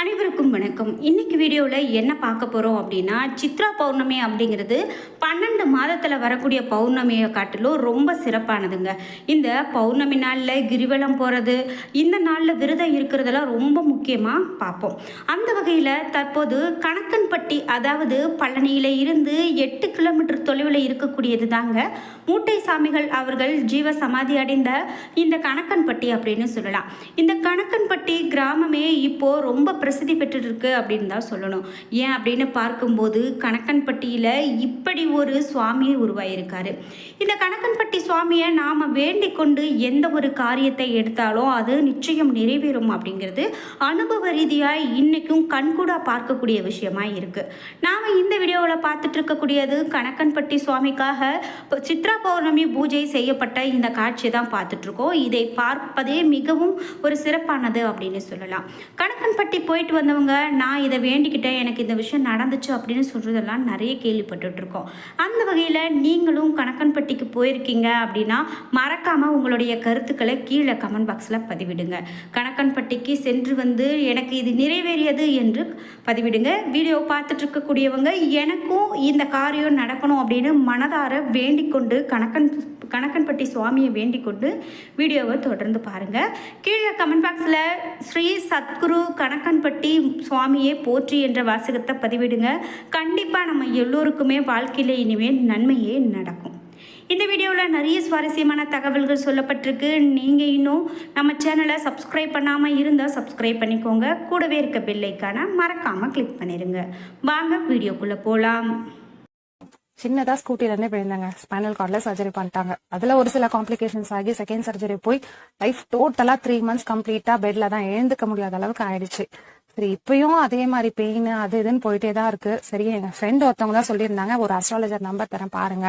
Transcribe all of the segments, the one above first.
அனைவருக்கும் வணக்கம். இன்னைக்கு வீடியோவில் என்ன பார்க்க போகிறோம் அப்படின்னா சித்ரா பௌர்ணமி அப்படிங்கிறது பன்னெண்டு மாதத்தில் வரக்கூடிய பௌர்ணமியை காட்டிலும் ரொம்ப சிறப்பானதுங்க. இந்த பௌர்ணமி நாளில் கிரிவலம் போகிறது இந்த நாளில் விரதம் இருக்கிறதெல்லாம் ரொம்ப முக்கியமாக பார்ப்போம். அந்த வகையில் தற்போது கணக்கன்பட்டி அதாவது பழனியில் இருந்து எட்டு கிலோமீட்டர் தொலைவில் இருக்கக்கூடியது தாங்க. மூட்டை சாமிகள் அவர்கள் ஜீவ சமாதி அடைந்த இந்த கணக்கன்பட்டி அப்படின்னு சொல்லலாம். இந்த கணக்கன்பட்டி கிராமமே இப்போ ரொம்ப பிரசித்தி பெற்றுருக்கு அப்படின்னு தான் சொல்லணும். ஏன் அப்படின்னு பார்க்கும்போது கணக்கன்பட்டியில் இப்படி ஒரு சுவாமியை உருவாயிருக்காரு. இந்த கணக்கன்பட்டி சுவாமியை நாம் வேண்டிக் கொண்டு எந்த ஒரு காரியத்தை எடுத்தாலும் அது நிச்சயம் நிறைவேறும் அப்படிங்கிறது அனுபவ ரீதியாக இன்றைக்கும் கண்கூடாக பார்க்கக்கூடிய விஷயமா இருக்குது நாம் இந்த வீடியோவில் பார்த்துட்டு இருக்கக்கூடியது கணக்கன்பட்டி சுவாமிக்காக இப்போ சித்ரா பௌர்ணமி பூஜை செய்யப்பட்ட இந்த காட்சி தான் பார்த்துட்ருக்கோம் இதை பார்ப்பதே மிகவும் ஒரு சிறப்பானது அப்படின்னு சொல்லலாம். கணக்கன்பட்டி போய் போயிட்டு வந்தவங்க நான் இதை வேண்டிக்கிட்டேன் எனக்கு இந்த விஷயம் நடந்துச்சு அப்படின்னு சொல்கிறதெல்லாம் நிறைய கேள்விப்பட்டுட்டுருக்கோம். அந்த வகையில் நீங்களும் கணக்கன்பட்டிக்கு போயிருக்கீங்க அப்படின்னா மறக்காமல் உங்களுடைய கருத்துக்களை கீழே கமெண்ட் பாக்ஸில் பதிவிடுங்க. கணக்கன்பட்டிக்கு சென்று வந்து எனக்கு இது நிறைவேறியது என்று பதிவிடுங்க. வீடியோ பார்த்துட்ருக்கக்கூடியவங்க எனக்கும் இந்த காரியம் நடக்கணும் அப்படின்னு மனதார வேண்டிக்கொண்டு கணக்கன் கணக்கன்பட்டி சுவாமியை வேண்டிக்கொண்டு வீடியோவை தொடர்ந்து பாருங்கள் கீழே கமெண்ட் பாக்ஸில் ஸ்ரீ சத்குரு கணக்கன்பட்டி சுவாமியே போற்றி என்ற வாசகத்தை பதிவிடுங்க. கண்டிப்பாக நம்ம எல்லோருக்குமே வாழ்க்கையில் இனிமேல் நன்மையே நடக்கும். இந்த வீடியோவில் நிறைய சுவாரஸ்யமான தகவல்கள் சொல்லப்பட்டிருக்கு. நீங்கள் இன்னும் நம்ம சேனலை சப்ஸ்கிரைப் பண்ணாமல் இருந்தால் சப்ஸ்கிரைப் பண்ணிக்கோங்க. கூடவே இருக்க பெல்லைக்கான மறக்காமல் கிளிக் பண்ணிடுங்க வாங்க வீடியோக்குள்ளே போகலாம் சின்னதாக ஸ்கூட்டிலேருந்தே போயிருந்தாங்க. ஸ்பைனல் கார்டில் சர்ஜரி பண்ணிட்டாங்க. அதில் ஒரு சில காம்ப்ளிகேஷன்ஸ் ஆகி செகண்ட் சர்ஜரி போய் லைஃப் டோட்டலாக த்ரீ மந்த்ஸ் கம்ப்ளீட்டாக பெட்டில் தான் எழுந்துக்க முடியாத அளவுக்கு ஆயிடுச்சு. சரி இப்பயும் அதே மாதிரி பெயின் அது இதுன்னு போயிட்டே தான் இருக்கு. சரி எங்க ஃப்ரெண்ட் ஒருத்தவங்க தான் சொல்லியிருந்தாங்க. ஒரு அஸ்ட்ராலஜர் நம்பர் தரேன் பாருங்க.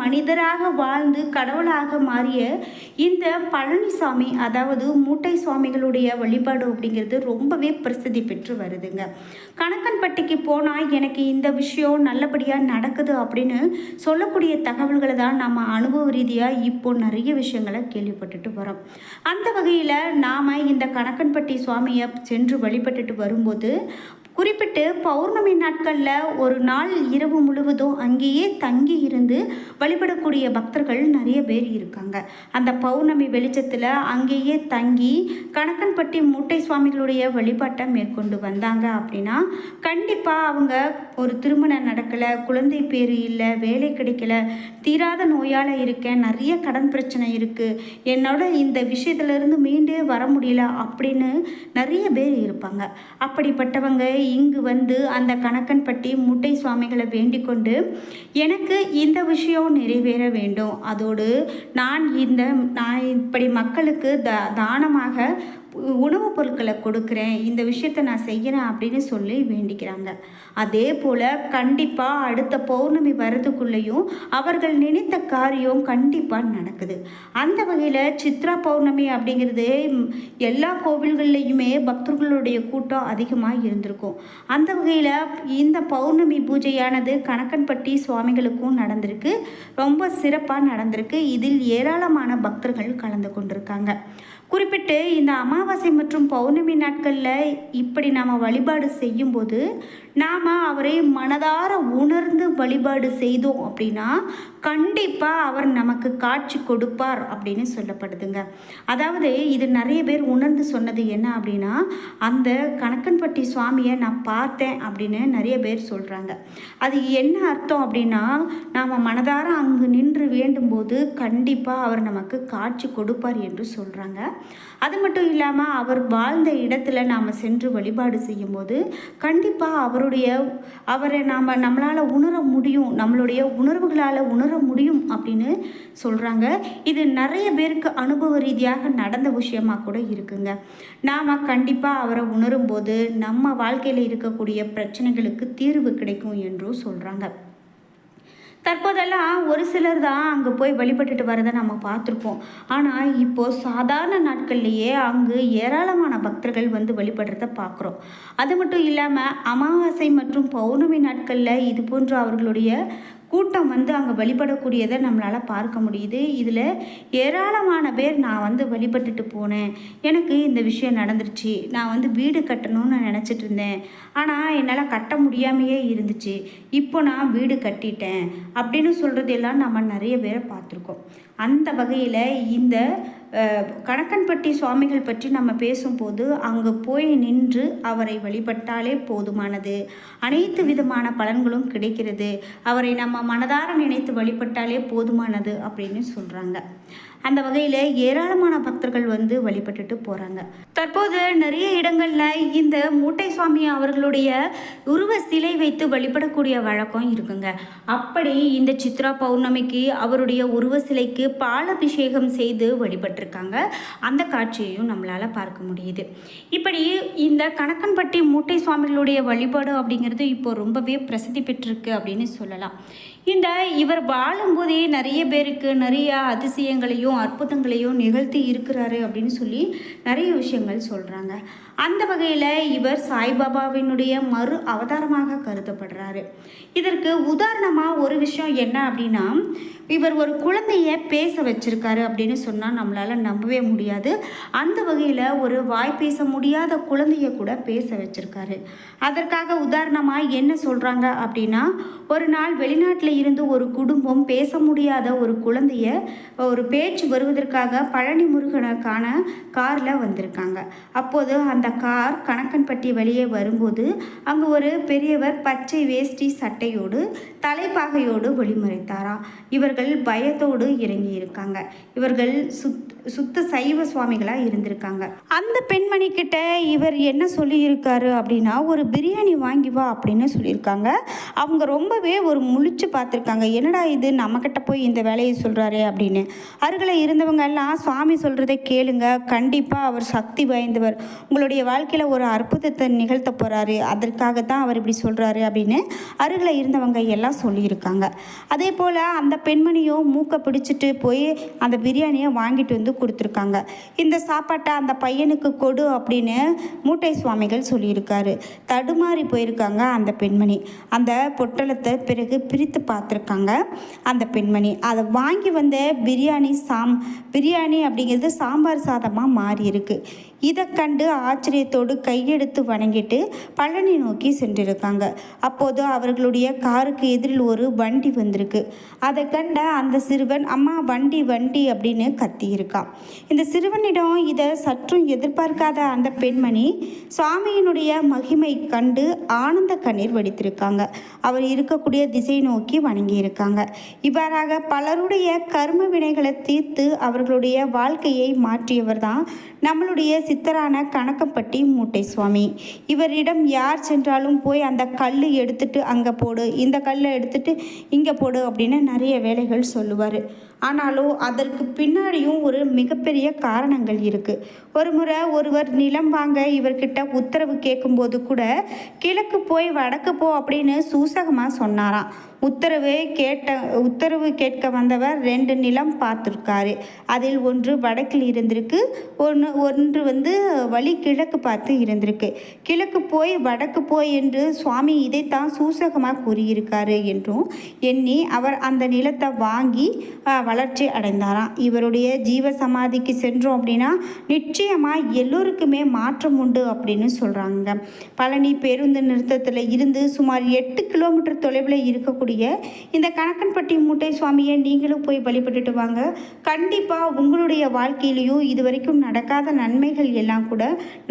மனிதராக வாழ்ந்து கடவுளாக மாறிய இந்த பழனிசாமி அதாவது மூட்டை சுவாமிகளுடைய வழிபாடு அப்படிங்கிறது ரொம்பவே பிரசித்தி பெற்று வருதுங்க. கணக்கன்பட்டிக்கு போனால் எனக்கு இந்த விஷயம் நல்லபடியாக நடக்குது அப்படின்னு சொல்லக்கூடிய தகவல்களை தான் நம்ம அனுபவ ரீதியாக இப்போ நிறைய விஷயங்களை கேள்விப்பட்டுட்டு வரோம். அந்த வகையில் நாம் இந்த கணக்கன்பட்டி சுவாமியை சென்று வழிபட்டுட்டு வரும்போது குறிப்பிட்டு பௌர்ணமி நாட்களில் ஒரு நாள் இரவு முழுவதும் அங்கேயே தங்கி இருந்து வழிபடக்கூடிய பக்தர்கள் நிறைய பேர் இருக்காங்க. அந்த பௌர்ணமி வெளிச்சத்தில் அங்கேயே தங்கி கணக்கன்பட்டி மூட்டை சுவாமிகளுடைய வழிபாட்டை மேற்கொண்டு வந்தாங்க அப்படின்னா கண்டிப்பாக அவங்க ஒரு திருமணம் நடக்கலை குழந்தை பேர் இல்லை வேலை கிடைக்கல தீராத நோயால் இருக்கேன் நிறைய கடன் பிரச்சனை இருக்குது என்னோட இந்த விஷயத்துலேருந்து மீண்டே வர முடியல அப்படின்னு நிறைய பேர் இருப்பாங்க. அப்படிப்பட்டவங்க இங்கு வந்து அந்த கணக்கன்பட்டி முட்டை சுவாமிகளை வேண்டிக் கொண்டு எனக்கு இந்த விஷயம் நிறைவேற வேண்டும். அதோடு நான் இந்த நான் இப்படி மக்களுக்கு த தானமாக உணவுப் பொருட்களை கொடுக்குறேன் இந்த விஷயத்தை நான் செய்கிறேன் அப்படின்னு சொல்லி வேண்டிக்கிறாங்க. அதே போல் கண்டிப்பாக அடுத்த பௌர்ணமி வரதுக்குள்ளேயும் அவர்கள் நினைத்த காரியம் கண்டிப்பாக நடக்குது. அந்த வகையில் சித்ரா பௌர்ணமி அப்படிங்கிறது எல்லா கோவில்கள்லேயுமே பக்தர்களுடைய கூட்டம் அதிகமாக இருந்திருக்கும். அந்த வகையில் இந்த பௌர்ணமி பூஜையானது கணக்கன்பட்டி சுவாமிகளுக்கும் நடந்திருக்கு. ரொம்ப சிறப்பாக நடந்திருக்கு. இதில் ஏராளமான பக்தர்கள் கலந்து கொண்டிருக்காங்க. குறிப்பிட்டு இந்த அமாவாசை மற்றும் பௌர்ணமி நாட்களில் இப்படி நாம் வழிபாடு செய்யும்போது நாம் அவரை மனதார உணர்ந்து வழிபாடு செய்தோம் அப்படின்னா கண்டிப்பாக அவர் நமக்கு காட்சி கொடுப்பார் அப்படின்னு சொல்லப்படுதுங்க. அதாவது இது நிறைய பேர் உணர்ந்து சொன்னது என்ன அப்படின்னா அந்த கணக்கன்பட்டி சுவாமியை நான் பார்த்தேன் அப்படின்னு நிறைய பேர் சொல்கிறாங்க அது என்ன அர்த்தம் அப்படின்னா நாம் மனதார அங்கு நின்று வேண்டும்போது கண்டிப்பாக அவர் நமக்கு காட்சி கொடுப்பார் என்று சொல்கிறாங்க அது மட்டும் இல்லாமல் அவர் வாழ்ந்த இடத்துல நாம் சென்று வழிபாடு செய்யும்போது கண்டிப்பாக அவருடைய அவரை நாம் நம்மளால் உணர முடியும் நம்மளுடைய உணர்வுகளால் உணர முடியும் அப்படின்னு சொல்கிறாங்க இது நிறைய பேருக்கு அனுபவ ரீதியாக நடந்த விஷயமாக கூட இருக்குங்க. நாம் கண்டிப்பாக அவரை உணரும்போது நம்ம வாழ்க்கையில் இருக்கக்கூடிய பிரச்சனைகளுக்கு தீர்வு கிடைக்கும் என்றும் சொல்கிறாங்க தற்போதெல்லாம் ஒரு சிலர் தான் அங்கே போய் வழிபட்டுட்டு வரதை நம்ம பார்த்துருப்போம். ஆனால் இப்போது சாதாரண நாட்கள்லேயே அங்கு ஏராளமான பக்தர்கள் வந்து வழிபடுறத பார்க்குறோம். அது மட்டும் இல்லாமல் அமாவாசை மற்றும் பௌர்ணமி நாட்களில் இது போன்ற அவர்களுடைய கூட்டம் வந்து அங்கே வழிபடக்கூடியதை நம்மளால் பார்க்க முடியுது. இதில் ஏராளமான பேர் நான் வந்து வழிபட்டுட்டு போனேன். எனக்கு இந்த விஷயம் நடந்துருச்சு. நான் வந்து வீடு கட்டணும்னு நினச்சிட்டு இருந்தேன். ஆனால் என்னால் கட்ட முடியாமையே இருந்துச்சு. இப்போ நான் வீடு கட்டிட்டேன். அப்படின்னு சொல்கிறதெல்லாம் நம்ம நிறைய பேரை பார்த்துருக்கோம். அந்த வகையில் இந்த கணக்கன்பட்டி சுவாமிகள் பற்றி நம்ம பேசும்போது அங்கே போய் நின்று அவரை வழிபட்டாலே போதுமானது. அனைத்து விதமான பலன்களும் கிடைக்கிறது. அவரை நம்ம மனதார நினைத்து வழிபட்டாலே போதுமானது அப்படின்னு சொல்கிறாங்க அந்த வகையில் ஏராளமான பக்தர்கள் வந்து வழிபட்டுட்டு போகிறாங்க தற்போது நிறைய இடங்களில் இந்த மூட்டை சுவாமி அவர்களுடைய உருவ சிலை வைத்து வழிபடக்கூடிய வழக்கம் இருக்குங்க. அப்படி இந்த சித்ரா பௌர்ணமிக்கு அவருடைய உருவ சிலைக்கு பாலபிஷேகம் செய்து வழிபட்டிருக்காங்க. அந்த காட்சியையும் நம்மளால் பார்க்க முடியுது. இப்படி இந்த கணக்கன்பட்டி மூட்டை சுவாமிகளுடைய வழிபாடு அப்படிங்கிறது இப்போ ரொம்பவே பிரசித்தி பெற்றிருக்கு அப்படின்னு சொல்லலாம். இந்த இவர் வாழும்போதே நிறைய பேருக்கு நிறைய அதிசயங்களையும் அற்புதங்களையும் நிகழ்த்தி இருக்கிறாரு அப்படின்னு சொல்லி நிறைய விஷயங்கள் சொல்கிறாங்க அந்த வகையில் இவர் சாய்பாபாவினுடைய மறு அவதாரமாக கருதப்படுறாரு. இதற்கு உதாரணமாக ஒரு விஷயம் என்ன அப்படின்னா இவர் ஒரு குழந்தைய பேச வச்சிருக்காரு அப்படின்னு சொன்னால் நம்மளால் நம்பவே முடியாது. அந்த வகையில் ஒரு வாய் பேச முடியாத குழந்தைய கூட பேச வச்சிருக்காரு. அதற்காக உதாரணமாக என்ன சொல்கிறாங்க அப்படின்னா ஒரு நாள் வெளிநாட்டில் இருந்து ஒரு குடும்பம் பேச முடியாத ஒரு குழந்தைய ஒரு பேச்சு வருவதற்காக பழனி முருகனை காண காரில் வந்திருக்காங்க. அப்போது அந்த கார் கணக்கன்பட்டி வழியே வரும்போது அங்கே ஒரு பெரியவர் பச்சை வேஷ்டி சட்டையோடு தலைப்பாகையோடு வழிமுறைத்தாரா? இவர் இவர்கள் பயத்தோடு இறங்கி இருக்காங்க இவர்கள் சுத் சுத்த சைவ சுவாமிகளாக இருந்திருக்காங்க. அந்த பெண்மணி கிட்ட இவர் என்ன சொல்லியிருக்காரு அப்படின்னா ஒரு பிரியாணி வாங்கி வா அப்படின்னு சொல்லியிருக்காங்க. அவங்க ரொம்பவே ஒரு முழிச்சு பார்த்துருக்காங்க. என்னடா இது? நம்மக்கிட்ட போய் இந்த வேலையை சொல்கிறாரே அப்படின்னு. அருகில் இருந்தவங்க எல்லாம் சுவாமி சொல்கிறத கேளுங்க. கண்டிப்பாக அவர் சக்தி வாய்ந்தவர். உங்களுடைய வாழ்க்கையில் ஒரு அற்புதத்தை நிகழ்த்த போகிறாரு அதற்காக தான் அவர் இப்படி சொல்கிறாரு அப்படின்னு அருகில் இருந்தவங்க எல்லாம் சொல்லியிருக்காங்க. அதே போல் அந்த பெண்மணியும் மூக்கை பிடிச்சிட்டு போய் அந்த பிரியாணியை வாங்கிட்டு வந்து கொடுத்துருக்காங்க. இந்த சாப்பாட்டை அந்த பையனுக்கு கொடு அப்படின்னு மூட்டை சுவாமிகள் சொல்லியிருக்காரு. தடுமாறி போயிருக்காங்க அந்த பெண்மணி. அந்த பொட்டலத்தை பிறகு பிரித்து பார்த்துருக்காங்க அந்த பெண்மணி. அதை வாங்கி வந்த பிரியாணி சாம் பிரியாணி அப்படிங்கிறது சாம்பார் சாதமாக மாறியிருக்கு. இதை கண்டு ஆச்சரியத்தோடு கையெடுத்து வணங்கிட்டு பழனி நோக்கி சென்றிருக்காங்க. அப்போது அவர்களுடைய காருக்கு எதிரில் ஒரு வண்டி வந்திருக்கு. அதை கண்ட அந்த சிறுவன் அம்மா வண்டி வண்டி அப்படின்னு கத்தியிருக்கான். இந்த சிறுவனிடம் இதை சற்றும் எதிர்பார்க்காத அந்த பெண்மணி சுவாமியினுடைய மகிமை கண்டு ஆனந்த கண்ணீர் வடித்திருக்காங்க. அவர் இருக்கக்கூடிய திசை நோக்கி வணங்கியிருக்காங்க. இவ்வாறாக பலருடைய கர்ம வினைகளை தீர்த்து அவர்களுடைய வாழ்க்கையை மாற்றியவர் தான் நம்மளுடைய சித்தரான கணக்கம்பட்டி மூட்டை சுவாமி இவரிடம் யார் சென்றாலும் போய் அந்த கல் எடுத்துட்டு அங்கே போடு இந்த கல்லை எடுத்துட்டு இங்கே போடு அப்படின்னு நிறைய வேலைகள் சொல்லுவார். ஆனாலும் அதற்கு பின்னாடியும் ஒரு மிகப்பெரிய காரணங்கள் இருக்குது ஒரு முறை ஒருவர் நிலம் வாங்க இவர்கிட்ட உத்தரவு கேட்கும்போது கூட கிழக்கு போய் வடக்கு போ அப்படின்னு சூசகமாக சொன்னாராம். உத்தரவு கேட்ட உத்தரவு கேட்க வந்தவர் ரெண்டு நிலம் பார்த்துருக்காரு. அதில் ஒன்று வடக்கில் இருந்திருக்கு ஒன்று ஒன்று வந்து வழி கிழக்கு பார்த்து இருந்திருக்கு. கிழக்கு போய் வடக்கு போய் என்று சுவாமி இதைத்தான் சூசகமாக கூறியிருக்காரு என்றும் எண்ணி அவர் அந்த நிலத்தை வாங்கி வளர்ச்சி அடைந்தாராம். இவருடைய ஜீவ சமாதிக்கு சென்றோம் அப்படின்னா நிச்சயமாக எல்லோருக்குமே மாற்றம் உண்டு அப்படின்னு சொல்கிறாங்க பழனி பேருந்து நிறுத்தத்தில் இருந்து சுமார் எட்டு கிலோமீட்டர் தொலைவில் இருக்கக்கூடிய இந்த கணக்கன்பட்டி மூட்டை சுவாமியை நீங்களும் போய் வழிபட்டுட்டு வாங்க. கண்டிப்பாக உங்களுடைய வாழ்க்கையிலையும் இது வரைக்கும் நடக்காத நன்மைகள் எல்லாம் கூட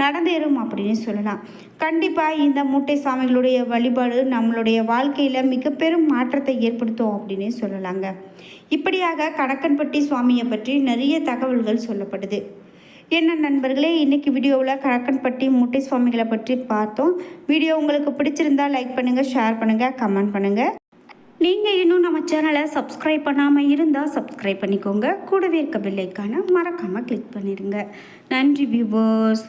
நடந்தேறும் அப்படின்னு சொல்லலாம். கண்டிப்பாக இந்த மூட்டை சுவாமிகளுடைய வழிபாடு நம்மளுடைய வாழ்க்கையில் மிக பெரும் மாற்றத்தை ஏற்படுத்தும் அப்படின்னு சொல்லலாங்க. இப்படியாக கணக்கன்பட்டி சுவாமியை பற்றி நிறைய தகவல்கள் சொல்லப்படுது என்ன நண்பர்களே இன்றைக்கி வீடியோவில் கணக்கன்பட்டி மூட்டை சுவாமிகளை பற்றி பார்த்தோம். வீடியோ உங்களுக்கு பிடிச்சிருந்தா லைக் பண்ணுங்கள் ஷேர் பண்ணுங்கள் கமெண்ட் பண்ணுங்கள் நீங்கள் இன்னும் நம்ம சேனலை சப்ஸ்கிரைப் பண்ணாமல் இருந்தால் சப்ஸ்கிரைப் பண்ணிக்கோங்க. கூடவே இருக்க பில்லைக்கான மறக்காமல் கிளிக் பண்ணிடுங்க நன்றி வியூவர்ஸ்